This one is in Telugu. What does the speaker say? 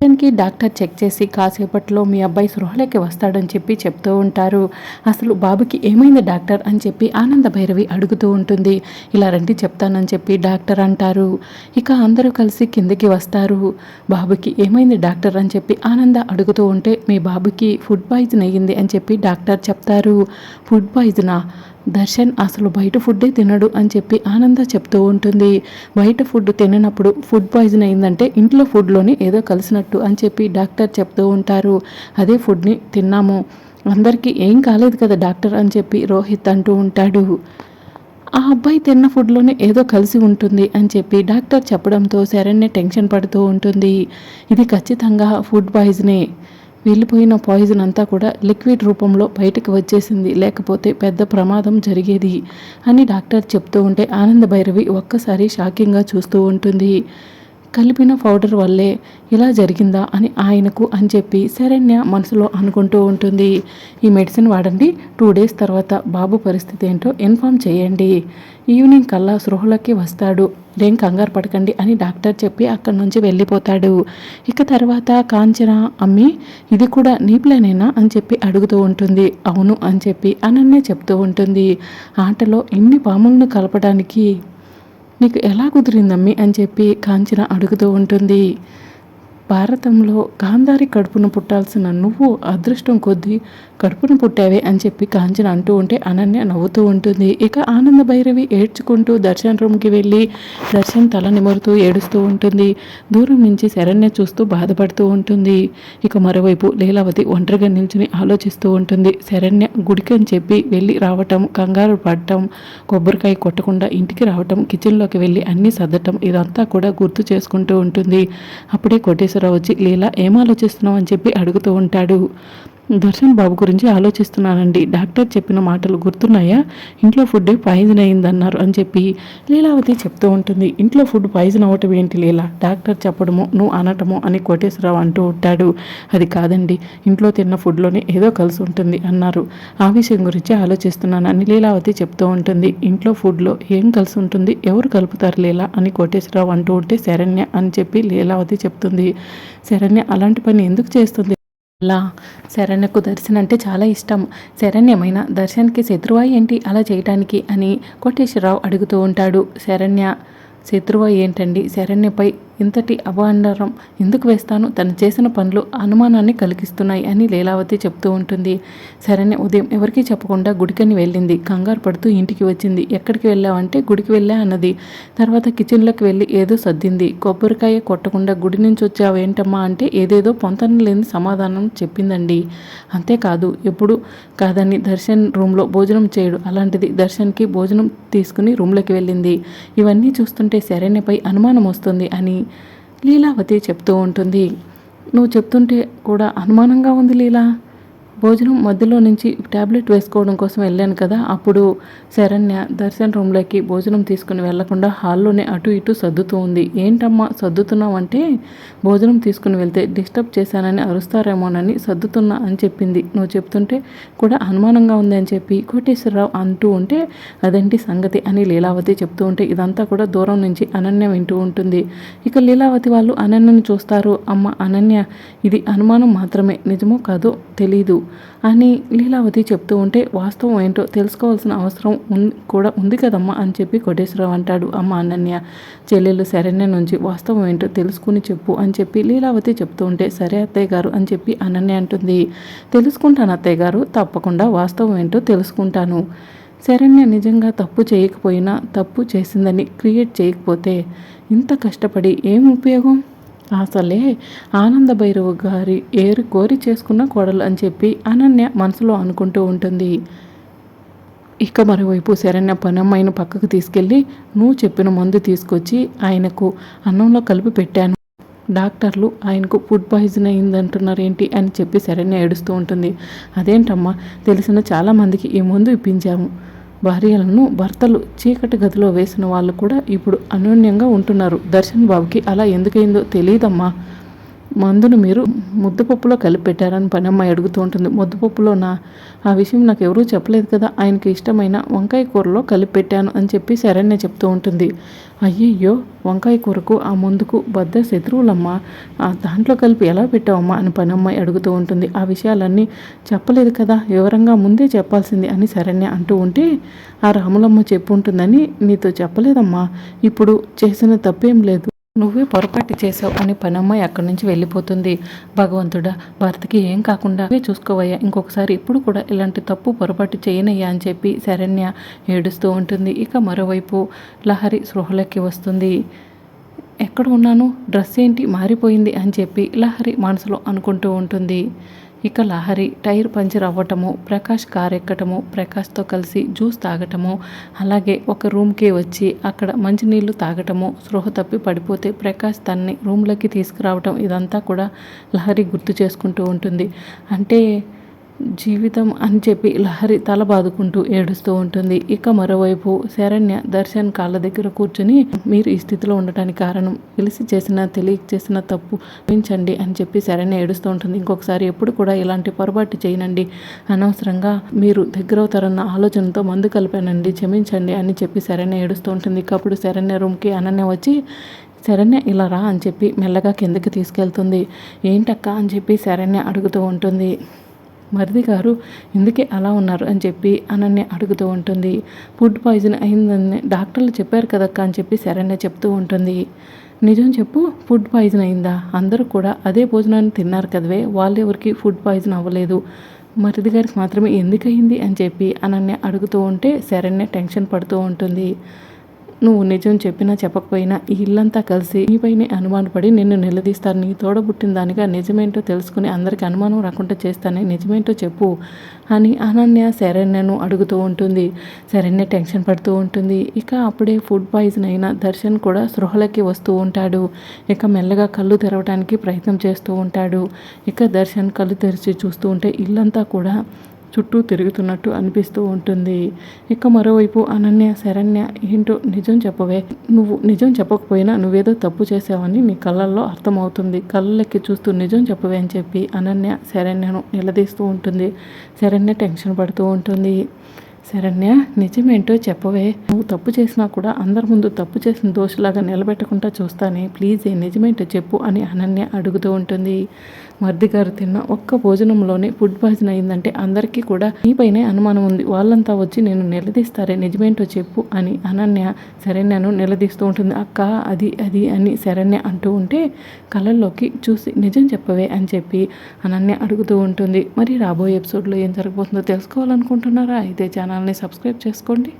కి డాక్టర్ చెక్ చేసి కాసేపట్లో మీ అబ్బాయి సృహలోకి వస్తాడని చెప్పి చెప్తూ ఉంటారు. అసలు బాబుకి ఏమైంది డాక్టర్ అని చెప్పి ఆనంద భైరవి అడుగుతూ ఉంటుంది. ఇలా రండి చెప్తానని చెప్పి డాక్టర్ అంటారు. ఇక అందరూ కలిసి కిందకి వస్తారు. బాబుకి ఏమైంది డాక్టర్ అని చెప్పి ఆనంద అడుగుతూ ఉంటే మీ బాబుకి ఫుడ్ పాయిజన్ అయ్యింది అని చెప్పి డాక్టర్ చెప్తారు. ఫుడ్ పాయిజనా? దర్శన్ అసలు బయట ఫుడ్డే తినడు అని చెప్పి ఆనంద చెప్తూ ఉంటుంది. బయట ఫుడ్ తిననప్పుడు ఫుడ్ పాయిజన్ అయిందంటే ఇంట్లో ఫుడ్లోని ఏదో కలిసినట్టు అని చెప్పి డాక్టర్ చెప్తూ ఉంటారు. అదే ఫుడ్ని తిన్నాము. అందరికీ ఏం కాలేదు కదా డాక్టర్ అని చెప్పి రోహిత్ అంటూ ఉంటాడు. ఆ అబ్బాయి తిన్న ఫుడ్లోనే ఏదో కలిసి ఉంటుంది అని చెప్పి డాక్టర్ చెప్పడంతో శరణ్య టెన్షన్ పడుతూ ఉంటుంది. ఇది ఖచ్చితంగా ఫుడ్ పాయిజనే. వెళ్ళిపోయిన పాయిజన్ అంతా కూడా లిక్విడ్ రూపంలో బయటకు వచ్చేసింది. లేకపోతే పెద్ద ప్రమాదం జరిగేది అని డాక్టర్ చెప్తూ ఉంటే ఆనంద భైరవి ఒక్కసారి షాకింగ్గా చూస్తూ ఉంటుంది. కలిపిన పౌడర్ వల్లే ఇలా జరిగిందా అని ఆయనకు అని చెప్పి శరణ్య మనసులో అనుకుంటూ ఉంటుంది. ఈ మెడిసిన్ వాడండి. టూ డేస్ తర్వాత బాబు పరిస్థితి ఏంటో ఇన్ఫామ్ చేయండి. ఈవినింగ్ కల్లా సృహలోకి వస్తాడు. ఏం కంగారు పడకండి అని డాక్టర్ చెప్పి అక్కడి నుంచి వెళ్ళిపోతాడు. ఇక తర్వాత కాంచన అమ్మి ఇది కూడా నీ ప్లానేనా? అని చెప్పి అడుగుతూ ఉంటుంది. అవును అని చెప్పి అనన్నే చెప్తూ ఉంటుంది. ఆటలో ఇన్ని పాములను కలపడానికి నీకు ఎలా కుదిరిందమ్మి అని చెప్పి కాంచన అడుగుతూ ఉంటుంది. భారతంలో గాంధారి కడుపున పుట్టాల్సిన నువ్వు అదృష్టం కొద్దీ కడుపున పుట్టావే అని చెప్పి కాంచన అంటూ ఉంటే అనన్య నవ్వుతూ ఉంటుంది. ఇక ఆనంద భైరవి ఏడ్చుకుంటూ దర్శన్ రూమ్కి వెళ్ళి దర్శన్ తల నిమురుతూ ఏడుస్తూ ఉంటుంది. దూరం నుంచి శరణ్య చూస్తూ బాధపడుతూ ఉంటుంది. ఇక మరోవైపు లీలావతి ఒంటరిగా నిల్చుని ఆలోచిస్తూ ఉంటుంది. శరణ్య గుడికి అని చెప్పి వెళ్ళి రావటం కంగారు పడటం కొబ్బరికాయ కొట్టకుండా ఇంటికి రావటం కిచెన్లోకి వెళ్ళి అన్నీ సర్దటం ఇదంతా కూడా గుర్తు చేసుకుంటూ ఉంటుంది. అప్పుడే కొట్టేసి కోటేశ్వరరావు వచ్చి లీలా ఏం ఆలోచిస్తున్నావు? అని చెప్పి అడుగుతూ ఉంటాడు. దర్శన్ బాబు గురించి ఆలోచిస్తున్నానండి డాక్టర్ చెప్పిన మాటలు గుర్తున్నాయా? ఇంట్లో ఫుడ్ పాయిజన్ అయిందన్నారు అని చెప్పి లీలావతి చెప్తూ ఉంటుంది. ఇంట్లో ఫుడ్ పాయిజన్ అవ్వటం ఏంటి లీలా? డాక్టర్ చెప్పడము నువ్వు అనటము అని కోటేశ్వరరావు అంటూ ఉంటాడు. అది కాదండి. ఇంట్లో తిన్న ఫుడ్లోనే ఏదో కలిసి ఉంటుంది అన్నారు. ఆ విషయం గురించి ఆలోచిస్తున్నాను అని లీలావతి చెప్తూ ఉంటుంది. ఇంట్లో ఫుడ్లో ఏం కలిసి ఉంటుంది? ఎవరు కలుపుతారు లీలా అని కోటేశ్వరరావు అంటూ ఉంటే శరణ్య అని చెప్పి లీలావతి చెప్తుంది. శరణ్య అలాంటి పని ఎందుకు చేస్తుంది? అలా శరణ్యకు దర్శన్ అంటే చాలా ఇష్టం. శరణ్యమైన దర్శన్కి శత్రువా ఏంటి? అలా చేయటానికి అని కోటేశ్వరరావు అడుగుతూ ఉంటాడు. శరణ్య శత్రువా ఏంటండి? శరణ్యపై ఇంతటి అభాండారం ఎందుకు వేస్తాను? తను చేసిన పనులు అనుమానాన్ని కలిగిస్తున్నాయి అని లీలావతి చెప్తూ ఉంటుంది. సరేనే ఉదయం ఎవరికీ చెప్పకుండా గుడికని వెళ్ళింది. కంగారు పడుతూ ఇంటికి వచ్చింది. ఎక్కడికి వెళ్ళావంటే గుడికి వెళ్ళా అన్నది. తర్వాత కిచెన్లోకి వెళ్ళి ఏదో సర్దింది. కొబ్బరికాయ కొట్టకుండా గుడి నుంచి వచ్చావేంటమ్మా అంటే ఏదేదో పొంతన లేని సమాధానం చెప్పిందండి. అంతేకాదు ఎప్పుడు కాదని దర్శన్ రూమ్లో భోజనం చేయడు. అలాంటిది దర్శన్కి భోజనం తీసుకుని రూమ్లోకి వెళ్ళింది. ఇవన్నీ చూస్తుంటే శరణ్యపై అనుమానం వస్తుంది అని లీలావతి చెప్తూ ఉంటుంది. నువ్వు చెప్తుంటే కూడా అనుమానంగా ఉంది లీలా. భోజనం మధ్యలో నుంచి ట్యాబ్లెట్ వేసుకోవడం కోసం వెళ్ళాను కదా అప్పుడు శరణ్య దర్శన్ రూమ్లోకి భోజనం తీసుకుని వెళ్ళకుండా హాల్లోనే అటు ఇటు సర్దుతూ ఉంది. ఏంటమ్మా సర్దుతున్నావంటే? భోజనం తీసుకుని వెళ్తే డిస్టర్బ్ చేశానని అరుస్తారేమోనని సర్దుతున్నా అని చెప్పింది. నువ్వు చెప్తుంటే కూడా అనుమానంగా ఉంది అని చెప్పి కోటేశ్వరరావు అంటూ ఉంటే అదేంటి సంగతి? అని లీలావతి చెప్తూ ఉంటే ఇదంతా కూడా దూరం నుంచి అనన్య వింటూ ఉంటుంది. ఇక లీలావతి వాళ్ళు అనన్యని చూస్తారు. అమ్మ అనన్య ఇది అనుమానం మాత్రమే. నిజమో కాదో తెలీదు. అని లీలావతి చెప్తూ ఉంటే వాస్తవం ఏంటో తెలుసుకోవాల్సిన అవసరం ఉన్ కూడా ఉంది కదమ్మా అని చెప్పి కోటేశ్వరరావు అంటాడు. అమ్మ అనన్య చెల్లెలు శరణ్య నుంచి వాస్తవం ఏంటో తెలుసుకుని చెప్పు అని చెప్పి లీలావతి చెప్తూ ఉంటే సరే అత్తయ్య గారు అని చెప్పి అనన్య అంటుంది. తెలుసుకుంటాను అత్తయ్య గారు తప్పకుండా వాస్తవం ఏంటో తెలుసుకుంటాను. శరణ్య నిజంగా తప్పు చేయకపోయినా తప్పు చేసిందని క్రియేట్ చేయకపోతే ఇంత కష్టపడి ఏం ఉపయోగం? అసలే ఆనంద భైరవ్ గారి ఏరు కోరి చేసుకున్న కోడలు అని చెప్పి అనన్య మనసులో అనుకుంటూ ఉంటుంది. ఇక మరోవైపు శరణ్య పనమ్మాయిని పక్కకు తీసుకెళ్ళి నువ్వు చెప్పిన మందు తీసుకొచ్చి ఆయనకు అన్నంలో కలిపి పెట్టాను. డాక్టర్లు ఆయనకు ఫుడ్ పాయిజన్ అయిందంటున్నారు ఏంటి అని చెప్పి శరణ్య ఏడుస్తూ ఉంటుంది. అదేంటమ్మా తెలిసిన చాలామందికి ఈ మందు ఇప్పించాము. భార్యలను భర్తలు చీకటి గదిలో వేసిన వాళ్ళు కూడా ఇప్పుడు అన్యోన్యంగా ఉంటున్నారు. దర్శన్ బాబుకి అలా ఎందుకైందో తెలియదమ్మా మందును మీరు ముద్దపప్పులో కలిపి పెట్టారని పని అమ్మాయి అడుగుతూ ఉంటుంది. ముద్దపప్పులో నా ఆ విషయం నాకు ఎవరూ చెప్పలేదు కదా. ఆయనకి ఇష్టమైన వంకాయ కూరలో కలిపి పెట్టాను అని చెప్పి శరణ్య చెప్తూ ఉంటుంది. అయ్యయ్యో వంకాయ కూరకు ఆ ముందుకు బద్ద శత్రువులమ్మా. ఆ దాంట్లో కలిపి ఎలా పెట్టావమ్మా అని పని అమ్మాయి అడుగుతూ ఉంటుంది. ఆ విషయాలన్నీ చెప్పలేదు కదా. వివరంగా ముందే చెప్పాల్సింది అని శరణ్య అంటూ ఉంటే ఆ రాములమ్మ చెప్పు ఉంటుందని నీతో చెప్పలేదమ్మా. ఇప్పుడు చేసిన తప్పేం లేదు. నువ్వే పొరపాటు చేసావు అని పనమ్మాయి అక్కడి నుంచి వెళ్ళిపోతుంది. భగవంతుడా భర్తకి ఏం కాకుండా నువ్వే చూసుకోవయ్యా. ఇంకొకసారి ఇప్పుడు కూడా ఇలాంటి తప్పు పొరపాటు చేయనయ్యా అని చెప్పి శరణ్య ఏడుస్తూ ఉంటుంది. ఇక మరోవైపు లహరి స్పృహలోకి వస్తుంది. ఎక్కడ ఉన్నాను? డ్రెస్ ఏంటి? మారిపోయింది అని చెప్పి లహరి మనసులో అనుకుంటూ ఉంటుంది. ఇక లహరి టైర్ పంచర్ అవ్వటము ప్రకాష్ కార్ ఎక్కటము ప్రకాష్తో కలిసి జ్యూస్ తాగటము అలాగే ఒక రూమ్కి వచ్చి అక్కడ మంచినీళ్ళు తాగటము స్పృహ తప్పి పడిపోతే ప్రకాష్ తన్ని రూమ్లోకి తీసుకురావటం ఇదంతా కూడా లహరి గుర్తు చేసుకుంటూ ఉంటుంది. అంటే జీవితం అని చెప్పి లహరి తల బాదుకుంటూ ఏడుస్తూ ఉంటుంది. ఇక మరోవైపు శరణ్య దర్శన్ కాళ్ళ దగ్గర కూర్చుని మీరు ఈ స్థితిలో ఉండటానికి కారణం తెలిసి చేసిన తెలియక చేసిన తప్పు పెంచండి అని చెప్పి శరణ్య ఏడుస్తూ ఉంటుంది. ఇంకొకసారి ఎప్పుడు కూడా ఇలాంటి పొరపాటు చేయనండి. అనవసరంగా మీరు దగ్గర అవుతారన్న ఆలోచనతో మందు కలిపానండి క్షమించండి అని చెప్పి శరణ్య ఏడుస్తూ ఉంటుంది. ఇక అప్పుడు శరణ్య రూమ్కి అనన్య వచ్చి శరణ్య ఇలా రా అని చెప్పి మెల్లగా కిందకి తీసుకెళ్తుంది. ఏంటక్క అని చెప్పి శరణ్య అడుగుతూ ఉంటుంది. మరిది గారు ఎందుకే అలా ఉన్నారు? అని చెప్పి అనన్య అడుగుతూ ఉంటుంది. ఫుడ్ పాయిజన్ అయిందని డాక్టర్లు చెప్పారు కదక్క? అని చెప్పి శరణ్య చెప్తూ ఉంటుంది. నిజం చెప్పు ఫుడ్ పాయిజన్ అయిందా? అందరూ కూడా అదే భోజనాన్ని తిన్నారు కదవే వాళ్ళెవరికి ఫుడ్ పాయిజన్ అవ్వలేదు. మరిది గారికి మాత్రమే ఎందుకయింది? అని చెప్పి అనన్య అడుగుతూ ఉంటే శరణ్య టెన్షన్ పడుతూ ఉంటుంది. నువ్వు నిజం చెప్పినా చెప్పకపోయినా ఈ ఇల్లంతా కలిసి నీపైనే అనుమానపడి నిన్ను నిలదీస్తారు. నీ తోడబుట్టిన దానిగా నిజమేంటో తెలుసుకుని అందరికి అనుమానం రాకుండా చేస్తానే నిజమేంటో చెప్పు అని అనన్య శరణ్యను అడుగుతూ ఉంటుంది. శరణ్య టెన్షన్ పడుతూ ఉంటుంది. ఇక అప్పుడే ఫుడ్ పాయిజన్ అయిన దర్శన్ కూడా సృహలకి వస్తూ ఉంటాడు. ఇక మెల్లగా కళ్ళు తెరవడానికి ప్రయత్నం చేస్తూ ఉంటాడు. ఇక దర్శన్ కళ్ళు తెరిచి చూస్తూ ఉంటే ఇల్లంతా కూడా చుట్టూ తిరుగుతున్నట్టు అనిపిస్తూ ఉంటుంది. ఇక మరోవైపు అనన్య శరణ్య ఏంటో నిజం చెప్పవే. నువ్వు నిజం చెప్పకపోయినా నువ్వేదో తప్పు చేసావని నీ కళ్ళల్లో అర్థమవుతుంది. కళ్ళకి చూస్తూ నిజం చెప్పవే అని చెప్పి అనన్య శరణ్యను నిలదీస్తూ ఉంటుంది. శరణ్య టెన్షన్ పడుతూ ఉంటుంది. శరణ్య నిజమేంటో చెప్పవే. నువ్వు తప్పు చేసినా కూడా అందరి ముందు తప్పు చేసిన దోషలాగా నిలబెట్టకుండా చూస్తానే. ప్లీజ్ నిజమేంటో చెప్పు అని అనన్య అడుగుతూ ఉంటుంది. మర్ది గారు తిన్న ఒక్క భోజనంలోనే ఫుడ్ పాయిజన్ అయిందంటే అందరికీ కూడా నీపైనే అనుమానం ఉంది. వాళ్ళంతా వచ్చి నేను నిలదీస్తారే నిజమేంటో చెప్పు అని అనన్య శరణ్యను నిలదీస్తూ ఉంటుంది. అక్క అది అది అని శరణ్య అంటూ ఉంటే కళ్ళల్లోకి చూసి నిజం చెప్పవే అని చెప్పి అనన్య అడుగుతూ ఉంటుంది. మరి రాబోయే ఎపిసోడ్లో ఏం జరగబోతుందో తెలుసుకోవాలనుకుంటున్నారా? అయితే ఛానల్ని సబ్స్క్రైబ్ చేసుకోండి.